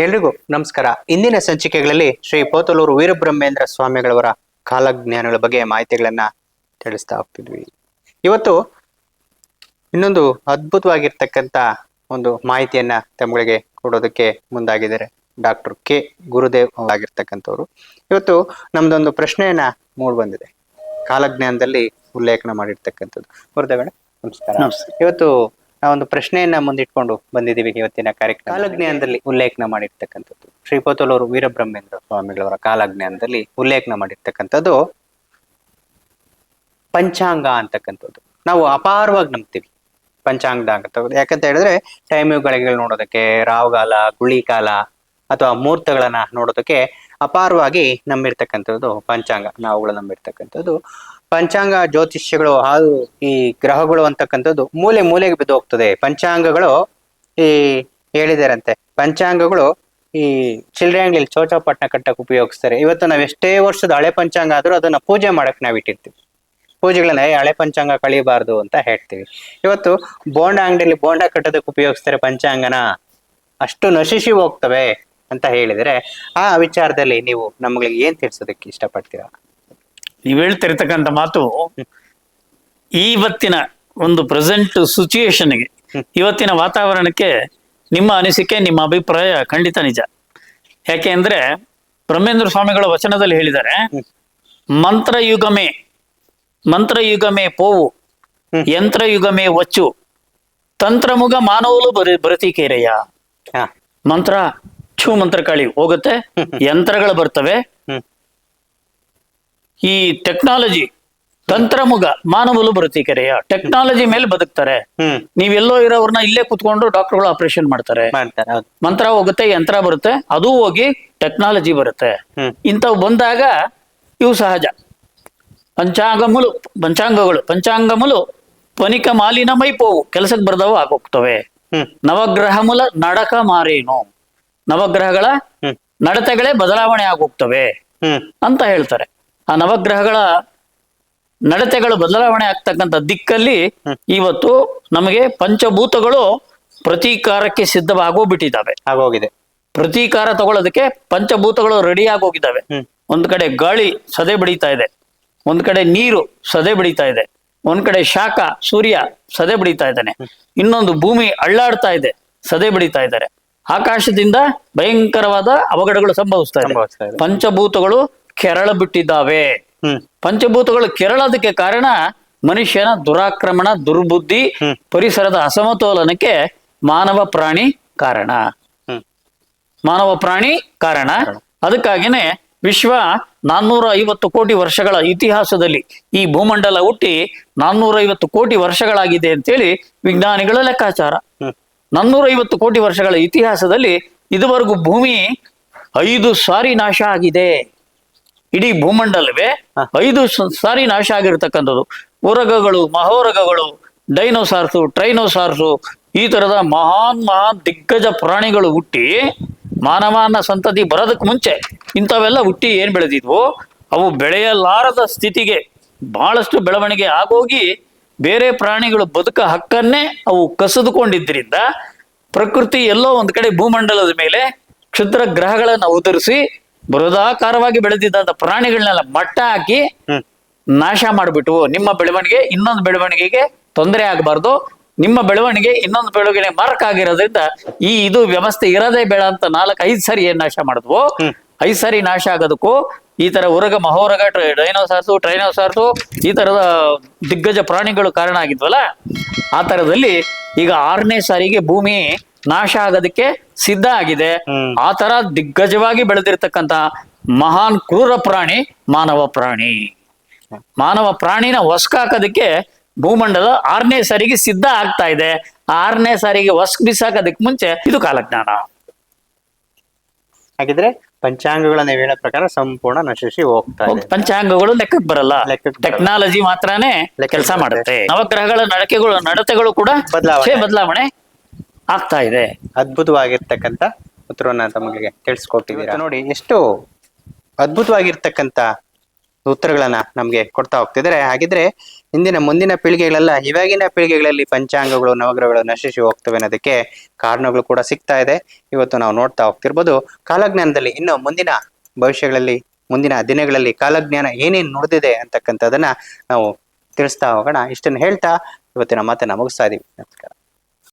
ಎಲ್ರಿಗೂ ನಮಸ್ಕಾರ. ಇಂದಿನ ಸಂಚಿಕೆಗಳಲ್ಲಿ ಶ್ರೀ ಪೋತಲೂರು ವೀರಬ್ರಹ್ಮೇಂದ್ರ ಸ್ವಾಮಿಗಳವರ ಕಾಲಜ್ಞಾನಗಳ ಬಗ್ಗೆ ಮಾಹಿತಿಗಳನ್ನ ತಿಳಿಸ್ತಾ ಹೋಗ್ತಿದ್ವಿ. ಇವತ್ತು ಇನ್ನೊಂದು ಅದ್ಭುತವಾಗಿರ್ತಕ್ಕಂಥ ಒಂದು ಮಾಹಿತಿಯನ್ನ ತಮ್ಮಗಳಿಗೆ ಕೊಡೋದಕ್ಕೆ ಮುಂದಾಗಿದ್ದಾರೆ. Doctor K. ಗುರುದೇವ್ ಆಗಿರ್ತಕ್ಕಂಥವ್ರು ಇವತ್ತು ನಮ್ದೊಂದು ಪ್ರಶ್ನೆಯನ್ನ ಮೂಡ್ ಬಂದಿದೆ. ಕಾಲಜ್ಞಾನದಲ್ಲಿ ಉಲ್ಲೇಖನ ಮಾಡಿರ್ತಕ್ಕಂಥದ್ದು. ಗುರುದೇವಣ್ಣ ನಮಸ್ಕಾರ. ನಮಸ್ತೆ. ಇವತ್ತು ಒಂದು ಪ್ರಶ್ನೆಯನ್ನ ಮುಂದಿಟ್ಕೊಂಡು ಬಂದಿದ್ದೀವಿ ಇವತ್ತಿನ ಕಾರ್ಯಕ್ರಮ ಕಾಲಜ್ಞಾನದಲ್ಲಿ ಉಲ್ಲೇಖನ ಮಾಡಿರ್ತಕ್ಕಂಥದ್ದು. ಶ್ರೀಪೋತಲೂರು ವೀರಬ್ರಹ್ಮೇಂದ್ರ ಸ್ವಾಮಿಗಳವರ ಕಾಲಜ್ಞಾನದಲ್ಲಿ ಉಲ್ಲೇಖನ ಮಾಡಿರ್ತಕ್ಕಂಥದ್ದು ಪಂಚಾಂಗ ಅಂತಕ್ಕಂಥದ್ದು. ನಾವು ಅಪಾರವಾಗಿ ನಂಬ್ತೀವಿ ಪಂಚಾಂಗದ ಅಂತ ಯಾಕಂತ ಹೇಳಿದ್ರೆ ಟೈಮಿಂಗ್ಗಳಿಗೆ ನೋಡೋದಕ್ಕೆ ರಾವ್ಗಾಲ ಗುಳಿಕಾಲ ಅಥವಾ ಮುಹೂರ್ತಗಳನ್ನ ನೋಡೋದಕ್ಕೆ ಅಪಾರವಾಗಿ ನಂಬಿರ್ತಕ್ಕಂಥದ್ದು ಪಂಚಾಂಗ. ನಾವುಗಳು ನಂಬಿರ್ತಕ್ಕಂಥದ್ದು ಪಂಚಾಂಗ ಜ್ಯೋತಿಷ್ಯಗಳು ಹಾಗೂ ಈ ಗ್ರಹಗಳು ಅಂತಕ್ಕಂಥದ್ದು ಮೂಲೆ ಮೂಲೆಗೆ ಬಿದ್ದು ಹೋಗ್ತದೆ. ಪಂಚಾಂಗಗಳು ಈ ಹೇಳಿದಾರಂತೆ. ಪಂಚಾಂಗಗಳು ಈ ಚಿಲ್ಡ್ರೆ ಅಂಗಡಿಲಿ ಕಟ್ಟಕ್ಕೆ ಉಪಯೋಗಿಸ್ತಾರೆ. ಇವತ್ತು ನಾವು ಎಷ್ಟೇ ವರ್ಷದ ಹಳೆ ಪಂಚಾಂಗ ಆದರೂ ಅದನ್ನ ಪೂಜೆ ಮಾಡಕ್ ನಾವು ಇಟ್ಟಿರ್ತೀವಿ. ಪೂಜೆಗಳನ್ನ "ಏ, ಹಳೆ ಪಂಚಾಂಗ ಕಳಿಬಾರ್ದು ಅಂತ ಹೇಳ್ತೀವಿ. ಇವತ್ತು ಬೋಂಡ ಅಂಗಡಿಯಲ್ಲಿ ಬೋಂಡ ಕಟ್ಟೋದಕ್ಕೆ ಉಪಯೋಗಿಸ್ತಾರೆ ಪಂಚಾಂಗನ. ಅಷ್ಟು ನಶಿಸಿ ಹೋಗ್ತವೆ ಅಂತ ಹೇಳಿದರೆ ಆ ವಿಚಾರದಲ್ಲಿ ನೀವು ನಮ್ಗಳಿಗೆ ಏನ್ ತಿಳಿಸೋದಕ್ಕೆ ಇಷ್ಟಪಡ್ತೀರಾ? ನೀವ್ ಹೇಳ್ತಿರ್ತಕ್ಕಂಥ ಮಾತು ಇವತ್ತಿನ ಒಂದು ಪ್ರೆಸೆಂಟ್ ಸಿಚುಯೇಷನ್ಗೆ ಇವತ್ತಿನ ವಾತಾವರಣಕ್ಕೆ ನಿಮ್ಮ ಅನಿಸಿಕೆ ನಿಮ್ಮ ಅಭಿಪ್ರಾಯ ಖಂಡಿತ ನಿಜ ಯಾಕೆ ಅಂದ್ರೆ ಬ್ರಹ್ಮೇಂದ್ರ ಸ್ವಾಮಿಗಳ ವಚನದಲ್ಲಿ ಹೇಳಿದ್ದಾರೆ. ಮಂತ್ರಯುಗಮೇ ಮಂತ್ರಯುಗಮೇ ಪೋವು. ಯಂತ್ರಯುಗಮೇ ಒಚ್ಚು ತಂತ್ರಮುಗ ಮಾನವಲು ಬರ ಬರತಿಕೇರೆಯ ಮಂತ್ರ ಛೂ ಮಂತ್ರ ಕಳಿ ಹೋಗುತ್ತೆ ಯಂತ್ರಗಳು ಬರ್ತವೆ ಈ ಟೆಕ್ನಾಲಜಿ ತಂತ್ರಮುಗ ಮಾನವಲು ಬರುತ್ತೀಕೆರೆಯ ಟೆಕ್ನಾಲಜಿ ಮೇಲೆ ಬದುಕ್ತಾರೆ. ನೀವೆಲ್ಲೋ ಇರೋವ್ರನ್ನ ಇಲ್ಲೇ ಕುತ್ಕೊಂಡು ಡಾಕ್ಟರ್ಗಳು ಆಪರೇಷನ್ ಮಾಡ್ತಾರೆ. ಮಂತ್ರ ಹೋಗುತ್ತೆ ಯಂತ್ರ ಬರುತ್ತೆ ಅದು ಹೋಗಿ ಟೆಕ್ನಾಲಜಿ ಬರುತ್ತೆ. ಇಂಥವು ಬಂದಾಗ ಇವು ಸಹಜ. ಪಂಚಾಂಗಮುಲು ಪಂಚಾಂಗಗಳು ಪಂಚಾಂಗಮುಲು ಪನಿಕ ಮಾಲಿನ ಮೈಪೋವು ಕೆಲಸಕ್ಕೆ ಬರ್ದವು ಆಗೋಗ್ತವೆ. ನವಗ್ರಹಮುಲ ನಡಕ ಮಾರೇನು. ನವಗ್ರಹಗಳ ನಡತೆಗಳೇ ಬದಲಾವಣೆ ಆಗೋಗ್ತವೆ ಅಂತ ಹೇಳ್ತಾರೆ. ಆ ನವಗ್ರಹಗಳ ನಡತೆಗಳು ಬದಲಾವಣೆ ಆಗ್ತಕ್ಕಂಥ ದಿಕ್ಕಲ್ಲಿ ಇವತ್ತು ನಮಗೆ ಪಂಚಭೂತಗಳು ಪ್ರತೀಕಾರಕ್ಕೆ ಸಿದ್ಧವಾಗೋಗ್ಬಿಟ್ಟಿದ್ದಾವೆ. ಆಗೋಗಿದೆ. ಪ್ರತೀಕಾರ ತಗೊಳ್ಳೋದಕ್ಕೆ ಪಂಚಭೂತಗಳು ರೆಡಿ ಆಗೋಗಿದ್ದಾವೆ. ಒಂದ್ ಕಡೆ ಗಾಳಿ ಸದೆ ಬಡಿತಾ ಇದೆ. ಒಂದ್ ಕಡೆ ನೀರು ಸದೆ ಬಡಿತಾ ಇದೆ. ಒಂದ್ ಕಡೆ ಶಾಖ ಸೂರ್ಯ ಸದೆ ಬಡಿತಾ ಇದ್ದಾನೆ. ಇನ್ನೊಂದು ಭೂಮಿ ಅಳ್ಳಾಡ್ತಾ ಇದೆ ಸದೆ ಬಡಿತಾ ಇದ್ದಾರೆ. ಆಕಾಶದಿಂದ ಭಯಂಕರವಾದ ಅವಘಡಗಳು ಸಂಭವಿಸ್ತಾ ಇದೆ. ಪಂಚಭೂತಗಳು ಕೆರಳ ಬಿಟ್ಟಿದ್ದಾವೆ. ಹ್ಮ್. ಪಂಚಭೂತಗಳು ಕೆರಳೋದಕ್ಕೆ ಕಾರಣ ಮನುಷ್ಯನ ದುರಾಕ್ರಮಣ ದುರ್ಬುದ್ಧಿ ಪರಿಸರದ ಅಸಮತೋಲನಕ್ಕೆ ಮಾನವ ಪ್ರಾಣಿ ಕಾರಣ. ಮಾನವ ಪ್ರಾಣಿ ಕಾರಣ. ಅದಕ್ಕಾಗಿನೇ ವಿಶ್ವ ನಾನ್ನೂರ ಐವತ್ತು ಕೋಟಿ ವರ್ಷಗಳ ಇತಿಹಾಸದಲ್ಲಿ ಈ ಭೂಮಂಡಲ ಹುಟ್ಟಿ ನಾನ್ನೂರ ಐವತ್ತು ಕೋಟಿ ವರ್ಷಗಳಾಗಿದೆ ಅಂತೇಳಿ ವಿಜ್ಞಾನಿಗಳ ಲೆಕ್ಕಾಚಾರ. ನಾನ್ನೂರ ಐವತ್ತು ಕೋಟಿ ವರ್ಷಗಳ ಇತಿಹಾಸದಲ್ಲಿ ಇದುವರೆಗೂ ಭೂಮಿ ಐದು ಸಾರಿ ನಾಶ ಆಗಿದೆ. ಇಡೀ ಭೂಮಂಡಲವೇ ಐದು ಸಾರಿ ನಾಶ ಆಗಿರ್ತಕ್ಕಂಥದ್ದು. ಉರಗಗಳು ಮಹೋರಗಗಳು ಡೈನೋಸಾರ್ಸು ಟ್ರೈನೋಸಾರ್ಸು ಈ ತರದ ಮಹಾನ್ ಮಹಾನ್ ದಿಗ್ಗಜ ಪ್ರಾಣಿಗಳು ಹುಟ್ಟಿ ಮಾನವನ ಸಂತತಿ ಬರೋದಕ್ಕೆ ಮುಂಚೆ ಇಂಥವೆಲ್ಲ ಹುಟ್ಟಿ ಏನ್ ಬೆಳೆದಿದ್ವು? ಅವು ಬೆಳೆಯಲಾರದ ಸ್ಥಿತಿಗೆ ಬಹಳಷ್ಟು ಬೆಳವಣಿಗೆ ಆಗೋಗಿ ಬೇರೆ ಪ್ರಾಣಿಗಳು ಬದುಕ ಹಕ್ಕನ್ನೇ ಅವು ಕಸಿದುಕೊಂಡಿದ್ದರಿಂದ ಪ್ರಕೃತಿ ಎಲ್ಲೋ ಒಂದ್ ಕಡೆ ಭೂಮಂಡಲದ ಮೇಲೆ ಕ್ಷುದ್ರ ಗ್ರಹಗಳನ್ನು ಅವತರಿಸಿ ಬೃಹದಾಕಾರವಾಗಿ ಬೆಳೆದಿದ್ದಂತ ಪ್ರಾಣಿಗಳನ್ನೆಲ್ಲ ಮಟ್ಟ ಹಾಕಿ ನಾಶ ಮಾಡಿಬಿಟ್ಟು ನಿಮ್ಮ ಬೆಳವಣಿಗೆ ಇನ್ನೊಂದು ಬೆಳವಣಿಗೆಗೆ ತೊಂದರೆ ಆಗಬಾರ್ದು. ನಿಮ್ಮ ಬೆಳವಣಿಗೆ ಇನ್ನೊಂದು ಬೆಳವಣಿಗೆ ಮಾರ್ಕ್ ಆಗಿರೋದ್ರಿಂದ ಈ ಇದು ವ್ಯವಸ್ಥೆ ಇರೋದೇ ಬೇಡ ಅಂತ ನಾಲ್ಕು ಐದು ಸರಿ ಏನ್ ನಾಶ ಮಾಡಿದ್ವು. ಐದು ಸರಿ ನಾಶ ಆಗೋದಕ್ಕೂ ಈ ತರ ಉರಗ ಮಹೋರಗ ಟ್ರೈ- ಡೈನೋಸಾರ್ಸು ಟ್ರೈನೋಸಾರ್ಸು ಈ ತರದ ದಿಗ್ಗಜ ಪ್ರಾಣಿಗಳು ಕಾರಣ ಆಗಿದ್ವಲ್ಲ? ಆ ತರದಲ್ಲಿ ಈಗ ಆರನೇ ಸಾರಿಗೆ ಭೂಮಿ ನಾಶ ಆಗೋದಕ್ಕೆ ಸಿದ್ಧ ಆಗಿದೆ. ಆ ತರ ದಿಗ್ಗಜವಾಗಿ ಬೆಳೆದಿರ್ತಕ್ಕಂತ ಮಹಾನ್ ಕ್ರೂರ ಪ್ರಾಣಿ ಮಾನವ ಪ್ರಾಣಿ. ಮಾನವ ಪ್ರಾಣಿನ ಹೊಸ್ಕಾಕೋದಕ್ಕೆ ಭೂಮಂಡಲ ಆರನೇ ಸಾರಿಗೆ ಸಿದ್ಧ ಆಗ್ತಾ ಇದೆ. ಆರನೇ ಸಾರಿಗೆ ಹೊಸ್ಕ್ ಬಿಸಾಕೋದಕ್ಕೆ ಮುಂಚೆ ಇದು ಕಾಲಜ್ಞಾನ. ಹಾಗಿದ್ರೆ ಪಂಚಾಂಗಗಳ ನೀವು ಹೇಳೋ ಪ್ರಕಾರ ಸಂಪೂರ್ಣ ನಶಿಸಿ ಹೋಗ್ತಾ ಇದೆ. ಪಂಚಾಂಗಗಳು ಲೆಕ್ಕಕ್ಕೆ ಬರಲ್ಲ. ಟೆಕ್ನಾಲಜಿ ಮಾತ್ರನೇ ಕೆಲಸ ಮಾಡುತ್ತೆ. ನವಗ್ರಹಗಳ ನಡಕೆಗಳು ನಡತೆಗಳು ಕೂಡ ಬದಲಾವಣೆ. ಬದಲಾವಣೆ. ಆಗ್ತಾ ಇದೆ. ಅದ್ಭುತವಾಗಿರ್ತಕ್ಕಂತ ಉತ್ತರವನ್ನ ತಮಗೆ ತಿಳಿಸ್ಕೊಟ್ಟಿದ್ದೀರಾ? ನೋಡಿ, ಎಷ್ಟು ಅದ್ಭುತವಾಗಿರ್ತಕ್ಕಂತ ಉತ್ತರಗಳನ್ನ ನಮ್ಗೆ ಕೊಡ್ತಾ ಹೋಗ್ತಿದ್ದಾರೆ. ಹಾಗಿದ್ರೆ ಇಂದಿನ ಮುಂದಿನ ಪೀಳಿಗೆಗಳೆಲ್ಲ ಇವಾಗಿನ ಪೀಳಿಗೆಗಳಲ್ಲಿ ಪಂಚಾಂಗಗಳು, ನವಗ್ರಹಗಳು ನಶಿಸಿ ಹೋಗ್ತವೆ ಅನ್ನೋದಕ್ಕೆ ಕಾರಣಗಳು ಕೂಡ ಸಿಗ್ತಾ ಇದೆ. ಇವತ್ತು ನಾವು ನೋಡ್ತಾ ಹೋಗ್ತಿರ್ಬೋದು. ಕಾಲಜ್ಞಾನದಲ್ಲಿ ಇನ್ನು ಮುಂದಿನ ಭವಿಷ್ಯಗಳಲ್ಲಿ, ಮುಂದಿನ ದಿನಗಳಲ್ಲಿ ಕಾಲಜ್ಞಾನ ಏನೇನು ನುಡಿದಿದೆ ಅಂತಕ್ಕಂಥದ್ದನ್ನ ನಾವು ತಿಳಿಸ್ತಾ ಹೋಗೋಣ. ಇಷ್ಟನ್ನು ಹೇಳ್ತಾ ಇವತ್ತಿನ ಮಾತನ್ನ ಮುಗಿಸ್ತಾ ಇದೀವಿ. ನಮಸ್ಕಾರ.